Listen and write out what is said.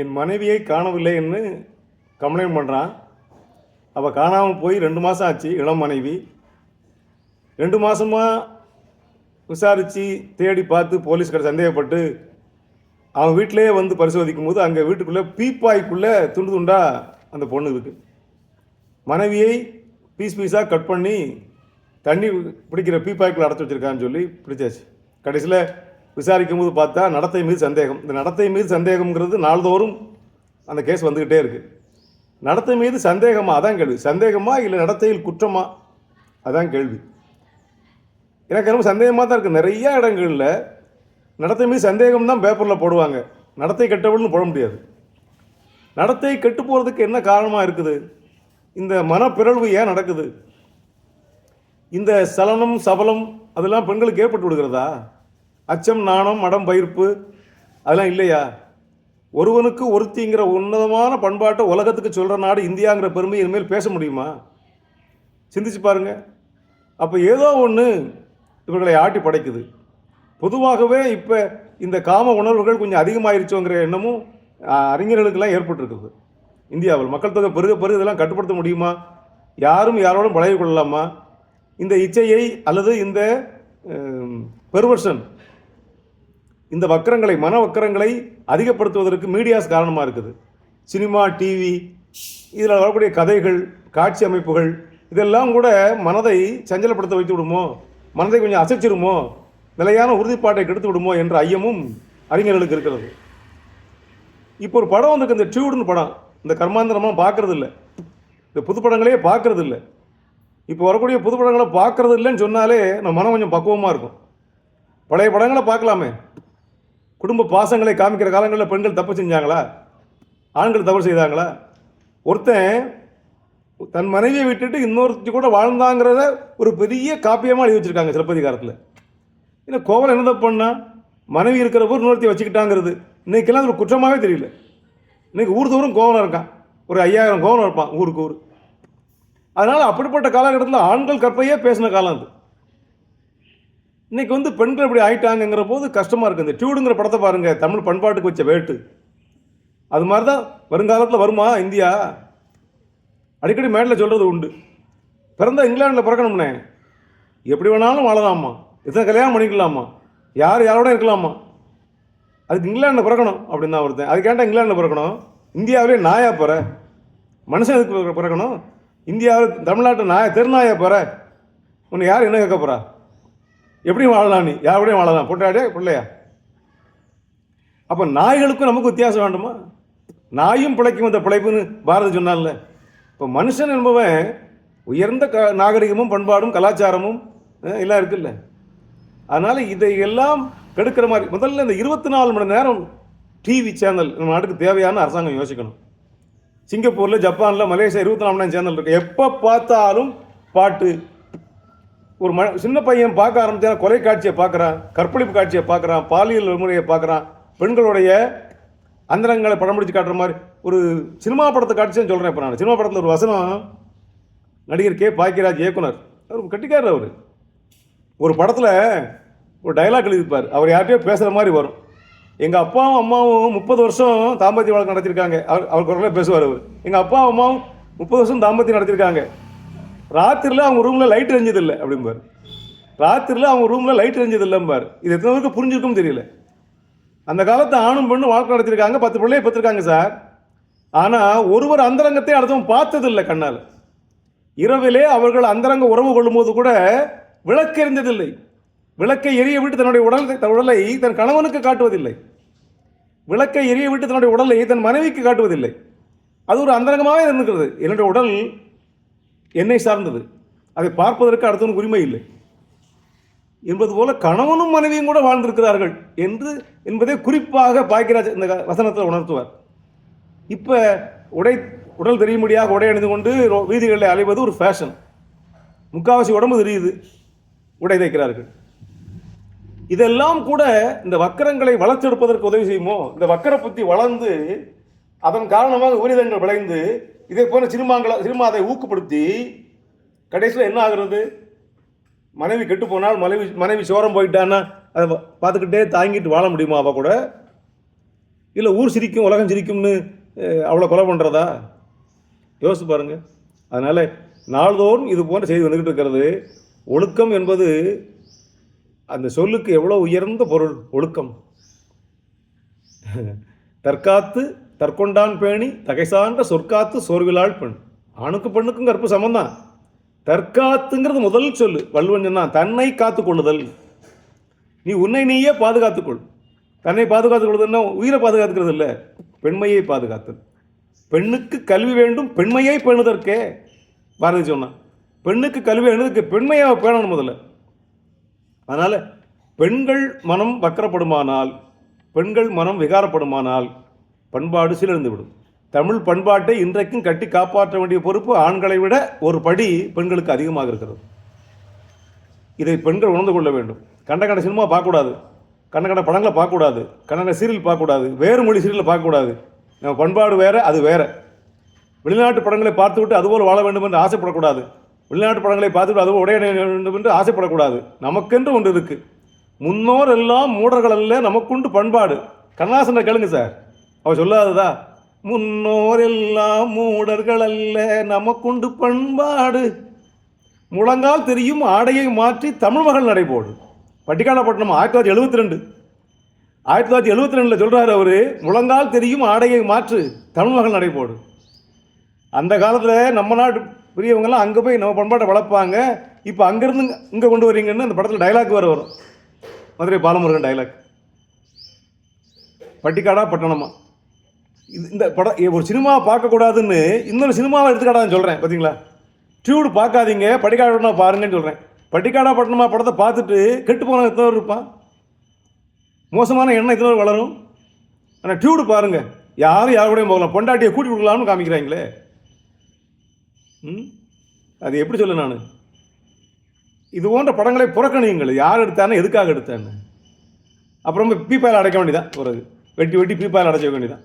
என் மனைவியை காணவில்லை என்று கம்ப்ளைண்ட் பண்ணுறான் அவள் காணாமல் போய் ரெண்டு மாதம் ஆச்சு இளம் மனைவி. ரெண்டு மாதமாக விசாரித்து தேடி பார்த்து போலீஸ்கார சந்தேகப்பட்டு அவன் வீட்டிலேயே வந்து பரிசோதிக்கும் போது அங்கே வீட்டுக்குள்ளே பீப்பாய்க்குள்ளே துண்டு துண்டாக அந்த பொண்ணு இருக்குது மனைவியை பீஸ் பீஸாக கட் பண்ணி தண்ணி பிடிக்கிற பீப்பாய்க்குள்ளே அடைச்சி வச்சிருக்கான்னு சொல்லி பிடிச்சாச்சு. கடைசியில் விசாரிக்கும் போது பார்த்தா நடத்தை மீது சந்தேகம். இந்த நடத்தை மீது சந்தேகம்ங்கிறது நாள்தோறும் அந்த கேஸ் வந்துக்கிட்டே இருக்குது நடத்தை மீது சந்தேகமா? அதான் கேள்வி. சந்தேகமா இல்லை நடத்தையில் குற்றமா? அதான் கேள்வி. எனக்கு ரொம்ப சந்தேகமாக தான் இருக்குது நிறைய இடங்களில் நடத்தை மீது சந்தேகம் தான் பேப்பரில் போடுவாங்க. நடத்தை கெட்டவள்னு போட முடியாது. நடத்தை கெட்டு போகிறதுக்கு என்ன காரணமாக இருக்குது? இந்த மனப்பிறழ்வு ஏன் நடக்குது? இந்த சலனம் சபலம் அதெல்லாம் பெண்களுக்கு ஏற்பட்டு விடுகிறதா? அச்சம் நாணம் மடம் பயிர்ப்பு அதெல்லாம் இல்லையா? ஒருவனுக்கு ஒருத்திங்கிற உன்னதமான பண்பாட்டை உலகத்துக்கு சொல்கிற நாடு இந்தியாங்கிற பெருமை இனிமேல் பேச முடியுமா? சிந்திச்சு பாருங்க. அப்போ ஏதோ ஒன்று இவர்களை ஆட்டி படைக்குது. பொதுவாகவே இப்போ இந்த காம உணர்வுகள் கொஞ்சம் அதிகமாயிருச்சோங்கிற எண்ணமும் அறிஞர்களுக்கெல்லாம் ஏற்பட்டிருக்குது. இந்தியாவில் மக்கள் தொகை பெருக பெருக இதெல்லாம் கட்டுப்படுத்த முடியுமா? யாரும் யாரோடும் பழகி கொள்ளலாமா? இந்த இச்சையை அல்லது இந்த பெர்வர்ஷன் இந்த வக்கரங்களை மன வக்கரங்களை அதிகப்படுத்துவதற்கு மீடியாஸ் காரணமாக இருக்குது. சினிமா டிவி இதில் வரக்கூடிய கதைகள் காட்சி அமைப்புகள் இதெல்லாம் கூட மனதை சஞ்சலப்படுத்த வைத்து விடுமோ? மனதை கொஞ்சம் அசைச்சிருமோ நிலையான உறுதிப்பாட்டை கெடுத்து விடுமோ என்ற ஐயமும் அறிஞர்களுக்கு இருக்கிறது. இப்போ ஒரு படம் வந்துருக்கு இந்த டியூடுன்னு படம். இந்த கர்மாந்திரமாக பார்க்கறது இல்லை இந்த புது படங்களே பார்க்கறது இல்லை இப்போ வரக்கூடிய புது படங்களை பார்க்கறது இல்லைன்னு சொன்னாலே நம்ம மனம் கொஞ்சம் பக்குவமாக இருக்கும். பழைய படங்களை பார்க்கலாமே. குடும்ப பாசங்களை காமிக்கிற காலங்களில் பெண்கள் தப்பு செஞ்சாங்களா? ஆண்கள் தவறு செய்தாங்களா? ஒருத்தன் தன் மனைவியை விட்டுட்டு இன்னொருத்தி கூட வாழ்ந்தாங்கிறத ஒரு பெரிய காப்பியமாக எழுதி வச்சுருக்காங்க சிலப்பதிகாரத்தில். இல்லை கோவல் என்ன தப்பு பண்ணா? மனைவி ஊர் இன்னொருத்தி வச்சுக்கிட்டாங்கிறது. இன்றைக்கெல்லாம் ஒரு குற்றமாகவே தெரியல. இன்னைக்கு ஊர் தோறும் கோவலம் இருக்கான். ஒரு ஐயாயிரம் கோவலம் இருப்பான் ஊருக்கு ஊர். அதனால் அப்படிப்பட்ட காலகட்டத்தில் ஆண்கள் கற்பையே பேசின காலம் அது. இன்னைக்கு வந்து பெண்கள் இப்படி ஆயிட்டாங்கிற போது கஷ்டமாக இருக்குது இந்த டியூடுங்கிற படத்தை பாருங்கள் தமிழ் பண்பாட்டுக்கு வச்ச வேட்டு. அது மாதிரி தான் வருங்காலத்தில் வருமா இந்தியா? அடிக்கடி மேட்டில் சொல்கிறது உண்டு. பிறந்தால் இங்கிலாந்தில் பிறக்கணும்னே. எப்படி வேணாலும் வாழலாமா? எத்தனை கல்யாணம் பண்ணிக்கலாமா? யார் யாரோட இருக்கலாமா? அதுக்கு இங்கிலாண்டில் பிறக்கணும் அப்படின்னு தான் ஒருத்தன் அதுக்கேண்டா இங்கிலாண்டில் பிறக்கணும்? இந்தியாவிலே நாயா போகிற மனுஷன் எதுக்கு பிறக்கணும்? இந்தியாவில் தமிழ்நாட்டு நாய தெருநாயா போகிற உன்னை யார் என்ன கேட்க போகிறா எப்படி வாழலாம் நீ? யாரோடையும் வாழலாம். பொட்டாடியா பிள்ளையா? அப்போ நாய்களுக்கும் நமக்கு வித்தியாசம் வேண்டுமா? நாயும் பிழைக்கும் இந்த பிழைப்புன்னு பாரதி சொன்னான்ல. இப்போ மனுஷன் என்பவன் உயர்ந்த க நாகரிகமும் பண்பாடும் கலாச்சாரமும் எல்லாம் இருக்குல்ல. அதனால் இதையெல்லாம் கெடுக்கிற மாதிரி முதல்ல இந்த இருபத்தி நாலு மணி நேரம் டிவி சேனல் நம்ம நாட்டுக்கு தேவையான அரசாங்கம் யோசிக்கணும். சிங்கப்பூரில் ஜப்பானில் மலேசியா இருபத்தி நாலு மணி நேரம் சேனல் இருக்குது எப்போ பார்த்தாலும் பாட்டு ஒரு ம சின்ன பையன் பார்க்க ஆரம்பித்தான் கொலை காட்சியை பார்க்குறான் கற்பழிப்பு காட்சியை பார்க்குறான் பாலியல் வன்முறையை பார்க்குறான். பெண்களுடைய அந்தரங்களை படம் பிடிச்சி காட்டுற மாதிரி ஒரு சினிமா படத்தை காட்சின்னு சொல்கிறேன் இப்போ நான். சினிமா படத்தில் ஒரு வசனம் நடிகர் கே. பாக்கியராஜ் இயக்குனர். அவர் கட்டிக்காரர் அவர். ஒரு படத்தில் ஒரு டைலாக் எழுதிப்பார் அவர் யார்கிட்டயோ பேசுகிற மாதிரி வரும். எங்கள் அப்பாவும் அம்மாவும் முப்பது வருஷம் தாம்பத்திய வழக்கு நடத்தியிருக்காங்க. அவர் அவர் குரலில் பேசுவார் அவர். எங்கள் அப்பாவும் அம்மாவும் முப்பது வருஷம் தாம்பத்தியம் நடத்தியிருக்காங்க. ராத்திரியில் அவங்க ரூமில் லைட் எரிஞ்சதில்லை அப்படிம்பார். ராத்திரியில் அவங்க ரூமில் லைட் எரிஞ்சதில்லைம்பார். இது எத்தனை பேருக்கு புரிஞ்சிருக்கும் தெரியல. அந்த காலத்து ஆணும் பெண்ணும் வாழ்க்கை நடத்திருக்காங்க பத்து பிள்ளையை பெற்றிருக்காங்க சார். ஆனால் ஒருவர் அந்தரங்கத்தை அடுத்தவன் பார்த்ததில்லை கண்ணால். இரவிலே அவர்கள் அந்தரங்க உறவு கொள்ளும்போது கூட விளக்கு எரிந்ததில்லை. விளக்கை எரிய விட்டு தன்னுடைய உடல் தன் உடலை தன் கணவனுக்கு காட்டுவதில்லை. விளக்கை எரிய விட்டு தன்னுடைய உடலை தன் மனைவிக்கு காட்டுவதில்லை. அது ஒரு அந்தரங்கமாக இருந்துக்கிறது என்னுடைய உடல் என்னை சார்ந்தது. அதை பார்ப்பதற்கு அடுத்தவனுக்கு உரிமை இல்லை. என்பது போல கணவனும் மனைவியும் கூட வாழ்ந்திருக்கிறார்கள் என்று என்பதை குறிப்பாக பாக்கியராஜ் இந்த வசனத்தில் உணர்த்துவார். இப்போ உடை உடல் தெரியும்படியாக உடை அணிந்து கொண்டு ரோ- வீதிகளில் அலைவது ஒரு ஃபேஷன் முக்காவாசி உடம்பு தெரியுது. உடை தைக்கிறார்கள். இதெல்லாம் கூட இந்த வக்கரங்களை வளர்த்தெடுப்பதற்கு உதவி செய்யுமோ? இந்த வக்கர புத்தி வளர்ந்து அதன் காரணமாக உரிதங்கள் விளைந்து இதே போன சினிமாங்களை சினிமா அதை ஊக்கப்படுத்தி கடைசியில் என்ன ஆகுறது? மனைவி கெட்டு போனால் மனைவி மனைவி சோரம் போயிட்டான்னா அதை பார்த்துக்கிட்டே தாங்கிட்டு வாழ முடியுமா அவள் கூட? இல்லை ஊர் சிரிக்கும் உலகம் சிரிக்கும்னு அவ்வளோ கொலை பண்ணுறதா யோசிச்சு பாருங்கள் அதனால் நாள்தோறும் இது போன்ற செய்தி வந்துக்கிட்டு இருக்கிறது. ஒழுக்கம் என்பது அந்த சொல்லுக்கு எவ்வளோ உயர்ந்த பொருள்? ஒழுக்கம். தற்காத்து தற்கொண்டான் பேணி தகைசான்ற சொற்காத்து சோர்விலாள் பெண். ஆணுக்கு பெண்ணுக்கும் கற்பு சமந்தான் தற்காத்துங்கிறது முதல் சொல்லு. வள்ளுவன் சொன்னான் தன்னை காத்துக்கொள்ளுதல் நீ உன்னை நீயே பாதுகாத்துக்கொள் தன்னை பாதுகாத்துக் கொள்வதுன்னா உயிரை பாதுகாத்துக்கிறது இல்லை பெண்மையை பாதுகாத்தல். பெண்ணுக்கு கல்வி வேண்டும் பெண்மையை பேணுதற்கே. பாரதி சொன்னான் பெண்ணுக்கு கல்வி வேணுதற்கு பெண்மையாக பேணணும் முதல்ல. அதனால் பெண்கள் மனம் வக்கரப்படுமானால் பெண்கள் மனம் விகாரப்படுமானால் பண்பாடு சீரழிந்து விடும் தமிழ் பண்பாட்டை இன்றைக்கும் கட்டி காப்பாற்ற வேண்டிய பொறுப்பு ஆண்களை விட ஒரு படி பெண்களுக்கு அதிகமாக இருக்கிறது. இதை பெண்கள் உணர்ந்து கொள்ள வேண்டும். கண்ட கண்ட சினிமா பார்க்கக்கூடாது. கண்ட கண்ட படங்களை பார்க்கக்கூடாது. கண்ட கண்ட சீரியல் பார்க்கக்கூடாது. வேறு மொழி சீரியலை பார்க்கக்கூடாது. நம்ம பண்பாடு வேறு அது வேறு. வெளிநாட்டு படங்களை பார்த்துவிட்டு அதுபோல் வாழ வேண்டும் என்று ஆசைப்படக்கூடாது. வெளிநாட்டு படங்களை பார்த்துட்டு அதுவும் உடைய வேண்டும் என்று ஆசைப்படக்கூடாது. நமக்கென்று ஒன்று இருக்குது முன்னோர் எல்லாம் மூடர்கள் அல்ல நமக்குண்டு பண்பாடு. கண்ணாசனை கேளுங்க சார். அவர் சொல்லாததா? முன்னோர் எல்லாம் மூடர்கள் அல்ல நமக்குண்டு பண்பாடு. முழங்கால் தெரியும் ஆடையை மாற்றி தமிழ் மகள் நடைபோடு. பட்டிக்காலப்பட்டினம் ஆயிரத்தி தொள்ளாயிரத்தி எழுபத்தி ரெண்டு ஆயிரத்தி தொள்ளாயிரத்தி எழுபத்தி ரெண்டில் சொல்கிறார் அவர் முழங்கால் தெரியும் ஆடையை மாற்று தமிழ் மகள் நடைபோடு. அந்த காலத்தில் நம்ம நாட்டு பெரியவங்கெல்லாம் அங்கே போய் நம்ம பண்பாட்டை வளர்ப்பாங்க. இப்போ அங்கேருந்து இங்கே கொண்டு வரீங்கன்னு அந்த படத்தில் டைலாக் வேறு வரும். மதுரை பாலமுருகன் டைலாக் பட்டிக்காடா பட்டணமா? இந்த படம் ஒரு சினிமா பார்க்கக்கூடாதுன்னு இன்னொரு சினிமாவை எடுத்துக்காடான்னு சொல்கிறேன் பார்த்தீங்களா டியூடு பார்க்காதீங்க பட்டிக்காடா பாருங்கன்னு சொல்கிறேன் பட்டிக்காடா பட்டணமா படத்தை பார்த்துட்டு கெட்டு போன எத்தனை இருப்பான் மோசமான எண்ணம் எத்தனை வளரும்? ஆனால் டியூடு பாருங்க. யாரும் யார் கூடயும் போகலாம். பொண்டாட்டியை கூட்டி கொடுக்கலாம்னு காமிக்கிறாங்களே. ம்? அது எப்படி சொல்ல நான்? இது போன்ற படங்களை புறக்கணியுங்கள். யார் எடுத்தானே எதுக்காக எடுத்தான்னு அப்புறம் பீப்பாயில் அடைக்க வேண்டியதான் ஒரு வெட்டி வெட்டி பீப்பாயில் அடைச்ச வேண்டியதான்